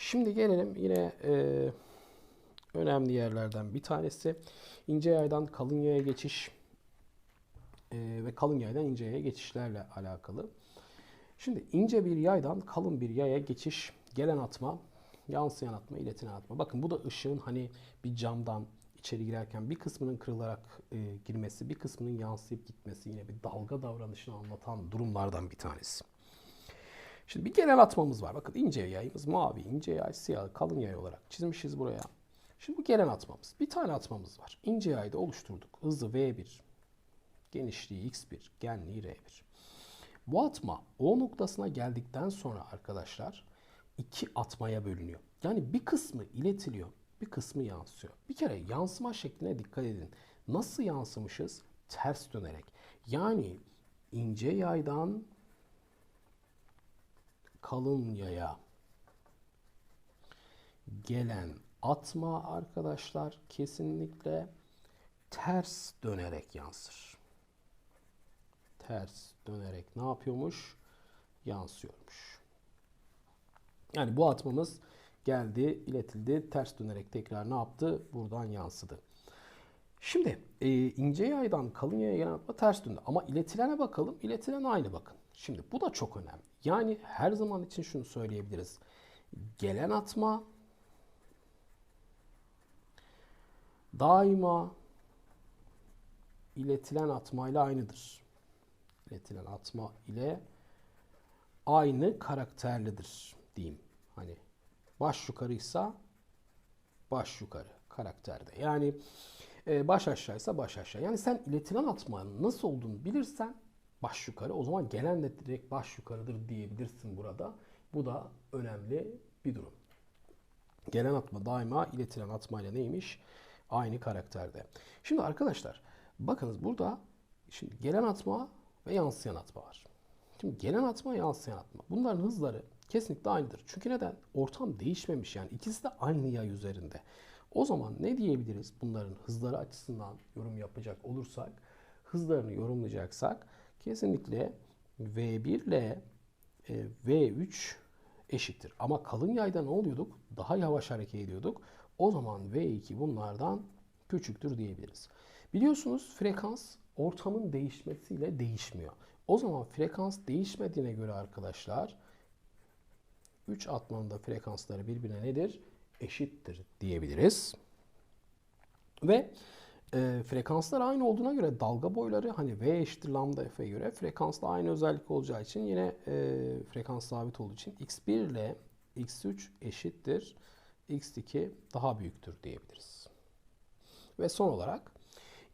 Şimdi gelelim yine e, önemli yerlerden bir tanesi. ince yaydan kalın yaya geçiş e, ve kalın yaydan ince yaya geçişlerle alakalı. Şimdi ince bir yaydan kalın bir yaya geçiş, gelen atma, yansıyan atma, iletilen atma. Bakın bu da ışığın hani bir camdan içeri girerken bir kısmının kırılarak e, girmesi, bir kısmının yansıyıp gitmesi yine bir dalga davranışını anlatan durumlardan bir tanesi. Şimdi bir gelen atmamız var. Bakın ince yayımız mavi, ince yay siyah, kalın yay olarak çizmişiz buraya. Şimdi bu gelen atmamız. Bir tane atmamız var. İnce yayda oluşturduk. Hızı V1, genişliği X1, genliği R1. Bu atma O noktasına geldikten sonra arkadaşlar iki atmaya bölünüyor. Yani bir kısmı iletiliyor, bir kısmı yansıyor. Bir kere yansıma şekline dikkat edin. Nasıl yansımışız? Ters dönerek. Yani ince yaydan kalın yaya gelen atma arkadaşlar kesinlikle ters dönerek yansır. Ters dönerek ne yapıyormuş? Yansıyormuş. Yani bu atmamız geldi, iletildi, ters dönerek tekrar ne yaptı? Buradan yansıdı. Şimdi e, ince yaydan kalın yaya gelen atma ters döndü. Ama iletilene bakalım. İletilen aynı bakın. Şimdi bu da çok önemli. Yani her zaman için şunu söyleyebiliriz. Gelen atma daima iletilen atma ile aynıdır. İletilen atma ile aynı karakterlidir diyeyim. Hani baş yukarıysa baş yukarı karakterde. Yani e, baş aşağıysa baş aşağı. Yani sen iletilen atmanın nasıl olduğunu bilirsen baş yukarı. O zaman gelen de direkt baş yukarıdır diyebilirsin burada. Bu da önemli bir durum. Gelen atma daima iletilen atmayla neymiş? Aynı karakterde. Şimdi arkadaşlar bakınız burada şimdi gelen atma ve yansıyan atma var. Şimdi gelen atma yansıyan atma. Bunların hızları kesinlikle aynıdır. Çünkü neden? Ortam değişmemiş yani. ikisi de aynı yay üzerinde. O zaman ne diyebiliriz bunların hızları açısından yorum yapacak olursak? Hızlarını yorumlayacaksak kesinlikle V1 ile e, V3 eşittir. Ama kalın yayda ne oluyorduk? Daha yavaş hareket ediyorduk. O zaman V2 bunlardan küçüktür diyebiliriz. Biliyorsunuz frekans ortamın değişmesiyle değişmiyor. O zaman frekans değişmediğine göre arkadaşlar 3 atmanın da frekansları birbirine nedir? Eşittir diyebiliriz. Ve e, frekanslar aynı olduğuna göre dalga boyları hani V eşittir lambda F'e göre frekansla aynı özellik olacağı için yine e, frekans sabit olduğu için X1 ile X3 eşittir. X2 daha büyüktür diyebiliriz. Ve son olarak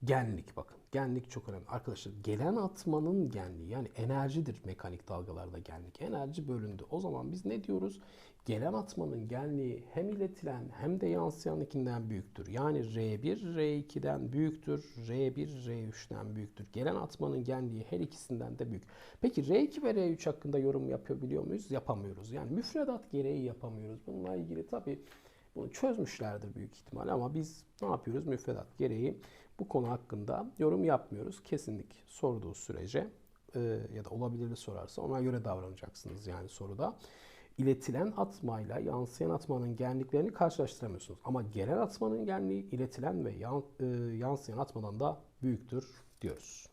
genlik bakın. Genlik çok önemli. Arkadaşlar gelen atmanın genliği yani enerjidir mekanik dalgalarda genlik. Enerji bölündü. O zaman biz ne diyoruz? Gelen atmanın genliği hem iletilen hem de yansıyanınkinden büyüktür. Yani R1 R2'den büyüktür. R1 R3'ten büyüktür. Gelen atmanın genliği her ikisinden de büyük. Peki R2 ve R3 hakkında yorum yapabiliyor muyuz? Yapamıyoruz. Yani müfredat gereği yapamıyoruz. Bununla ilgili tabii bunu çözmüşlerdir büyük ihtimal ama biz ne yapıyoruz? Müfredat gereği bu konu hakkında yorum yapmıyoruz. Kesinlik sorduğu sürece e, ya da olabilirli sorarsa ona göre davranacaksınız yani soruda. İletilen atmayla yansıyan atmanın genliklerini karşılaştıramıyorsunuz. Ama gelen atmanın genliği iletilen ve yan, e, yansıyan atmadan da büyüktür diyoruz.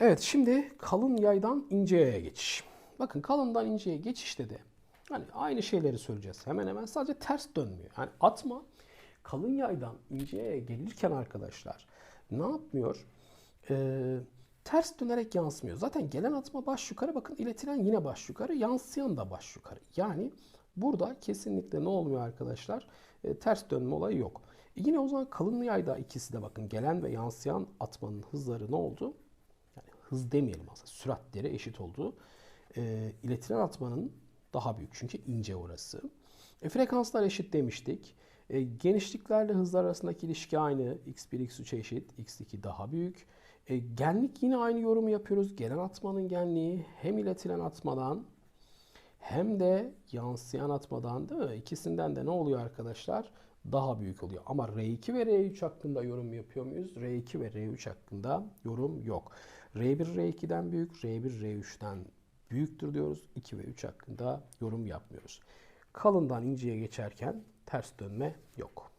Evet şimdi kalın yaydan ince yaya geçiş. Bakın kalından inceye geçişte de hani aynı şeyleri söyleyeceğiz. Hemen hemen sadece ters dönmüyor. Yani atma kalın yaydan inceye gelirken arkadaşlar ne yapmıyor? Ee, ters dönerek yansımıyor. Zaten gelen atma baş yukarı bakın iletilen yine baş yukarı yansıyan da baş yukarı. Yani burada kesinlikle ne olmuyor arkadaşlar? E, ters dönme olayı yok. E yine o zaman kalın yayda ikisi de bakın gelen ve yansıyan atmanın hızları ne oldu? Yani hız demeyelim aslında süratleri eşit oldu e, iletilen atmanın daha büyük. Çünkü ince orası. E, frekanslar eşit demiştik. E, genişliklerle hızlar arasındaki ilişki aynı. x1, x3 eşit. x2 daha büyük. E, genlik yine aynı yorumu yapıyoruz. Gelen atmanın genliği hem iletilen atmadan hem de yansıyan atmadan değil mi? İkisinden de ne oluyor arkadaşlar? Daha büyük oluyor. Ama R2 ve R3 hakkında yorum yapıyor muyuz? R2 ve R3 hakkında yorum yok. R1 R2'den büyük, R1 R3'ten büyüktür diyoruz. 2 ve 3 hakkında yorum yapmıyoruz. Kalından inceye geçerken ters dönme yok.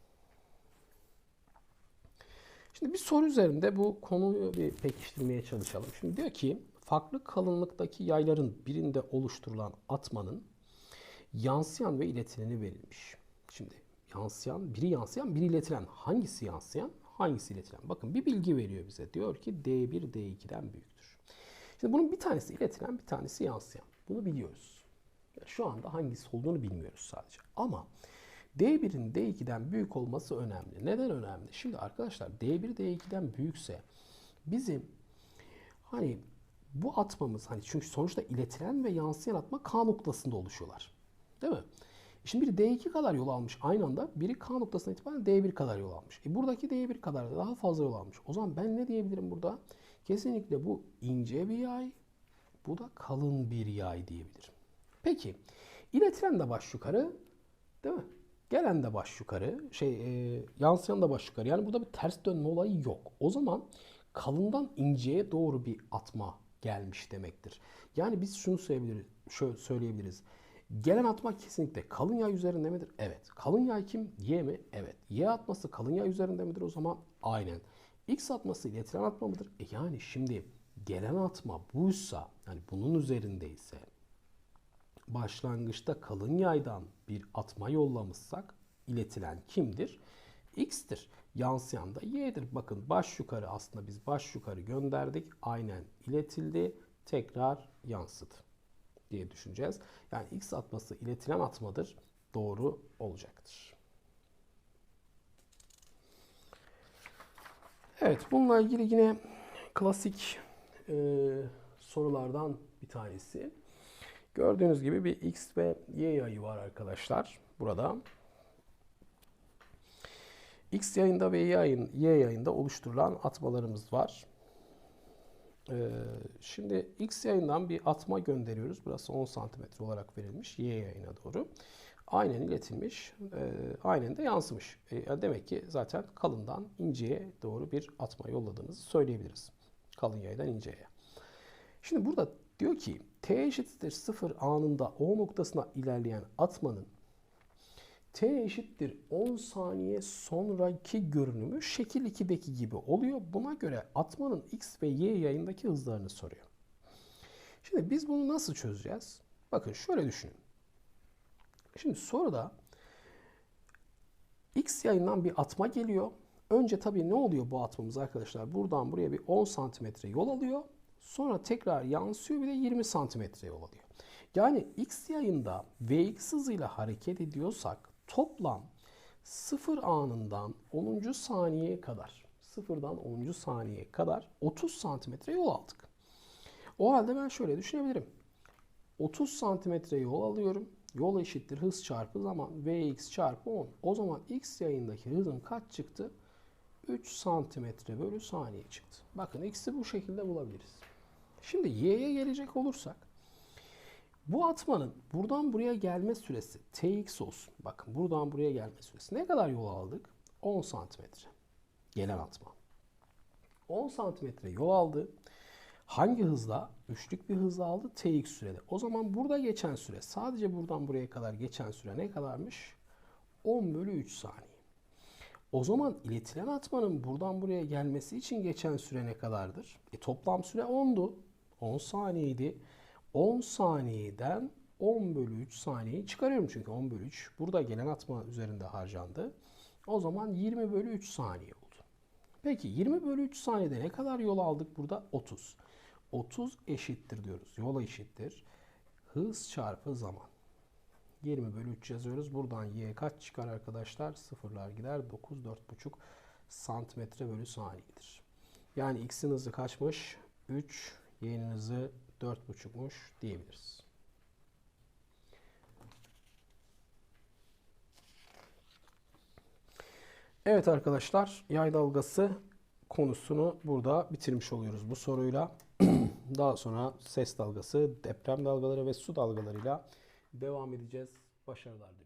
Şimdi bir soru üzerinde bu konuyu bir pekiştirmeye çalışalım. Şimdi diyor ki farklı kalınlıktaki yayların birinde oluşturulan atmanın yansıyan ve iletileni verilmiş. Şimdi yansıyan, biri yansıyan, biri iletilen. Hangisi yansıyan, hangisi iletilen? Bakın bir bilgi veriyor bize. Diyor ki D1 D2'den büyüktür. Şimdi bunun bir tanesi iletilen, bir tanesi yansıyan. Bunu biliyoruz. Şu anda hangisi olduğunu bilmiyoruz sadece. Ama D1'in D2'den büyük olması önemli. Neden önemli? Şimdi arkadaşlar D1 D2'den büyükse bizim hani bu atmamız hani çünkü sonuçta iletilen ve yansıyan atma K noktasında oluşuyorlar. Değil mi? Şimdi biri D2 kadar yol almış aynı anda. Biri K noktasına itibaren D1 kadar yol almış. E buradaki D1 kadar da daha fazla yol almış. O zaman ben ne diyebilirim burada? Kesinlikle bu ince bir yay. Bu da kalın bir yay diyebilirim. Peki iletilen de baş yukarı değil mi? Gelen de baş yukarı, şey e, yansıyan da baş yukarı. Yani burada bir ters dönme olayı yok. O zaman kalından inceye doğru bir atma gelmiş demektir. Yani biz şunu söyleyebiliriz. Şöyle söyleyebiliriz. Gelen atma kesinlikle kalın yay üzerinde midir? Evet. Kalın yay kim? Y mi? Evet. Y atması kalın yay üzerinde midir o zaman? Aynen. X atması iletilen atma mıdır? E yani şimdi gelen atma buysa, yani bunun üzerindeyse başlangıçta kalın yaydan bir atma yollamışsak iletilen kimdir? X'tir. Yansıyan da Y'dir. Bakın baş yukarı aslında biz baş yukarı gönderdik. Aynen iletildi. Tekrar yansıdı diye düşüneceğiz. Yani X atması iletilen atmadır. Doğru olacaktır. Evet bununla ilgili yine klasik e, sorulardan bir tanesi. Gördüğünüz gibi bir X ve Y yayı var arkadaşlar. Burada. X yayında ve Y, yayın, Y yayında oluşturulan atmalarımız var. Ee, şimdi X yayından bir atma gönderiyoruz. Burası 10 cm olarak verilmiş Y yayına doğru. Aynen iletilmiş. E, aynen de yansımış. E, demek ki zaten kalından inceye doğru bir atma yolladığınızı söyleyebiliriz. Kalın yaydan inceye. Şimdi burada diyor ki t eşittir 0 anında O noktasına ilerleyen atmanın t eşittir 10 saniye sonraki görünümü şekil 2'deki gibi oluyor. Buna göre atmanın x ve y yayındaki hızlarını soruyor. Şimdi biz bunu nasıl çözeceğiz? Bakın şöyle düşünün. Şimdi soruda x yayından bir atma geliyor. Önce tabii ne oluyor bu atmamız arkadaşlar? Buradan buraya bir 10 santimetre yol alıyor. Sonra tekrar yansıyor bir de 20 santimetre yol alıyor. Yani x yayında vx hızıyla hareket ediyorsak toplam 0 anından 10. saniyeye kadar 0'dan 10. saniyeye kadar 30 santimetre yol aldık. O halde ben şöyle düşünebilirim. 30 santimetre yol alıyorum. Yol eşittir hız çarpı zaman vx çarpı 10. O zaman x yayındaki hızım kaç çıktı? 3 santimetre bölü saniye çıktı. Bakın x'i bu şekilde bulabiliriz. Şimdi y'ye gelecek olursak bu atmanın buradan buraya gelme süresi tx olsun. Bakın buradan buraya gelme süresi. Ne kadar yol aldık? 10 santimetre. Gelen atma. 10 santimetre yol aldı. Hangi hızla? Üçlük bir hızla aldı tx sürede. O zaman burada geçen süre sadece buradan buraya kadar geçen süre ne kadarmış? 10 bölü 3 saniye. O zaman iletilen atmanın buradan buraya gelmesi için geçen süre ne kadardır? E, toplam süre 10'du. 10 saniyeydi. 10 saniyeden 10 bölü 3 saniyeyi çıkarıyorum çünkü 10 bölü 3 burada gelen atma üzerinde harcandı. O zaman 20 bölü 3 saniye oldu. Peki 20 bölü 3 saniyede ne kadar yol aldık burada? 30. 30 eşittir diyoruz. Yola eşittir. Hız çarpı zaman. 20 bölü 3 yazıyoruz. Buradan y kaç çıkar arkadaşlar? Sıfırlar gider. 9, 4,5 santimetre bölü saniyedir. Yani x'in hızı kaçmış? 3, y'nin hızı 4,5'muş diyebiliriz. Evet arkadaşlar yay dalgası konusunu burada bitirmiş oluyoruz bu soruyla. Daha sonra ses dalgası, deprem dalgaları ve su dalgalarıyla devam edeceğiz. Başarılar diliyorum.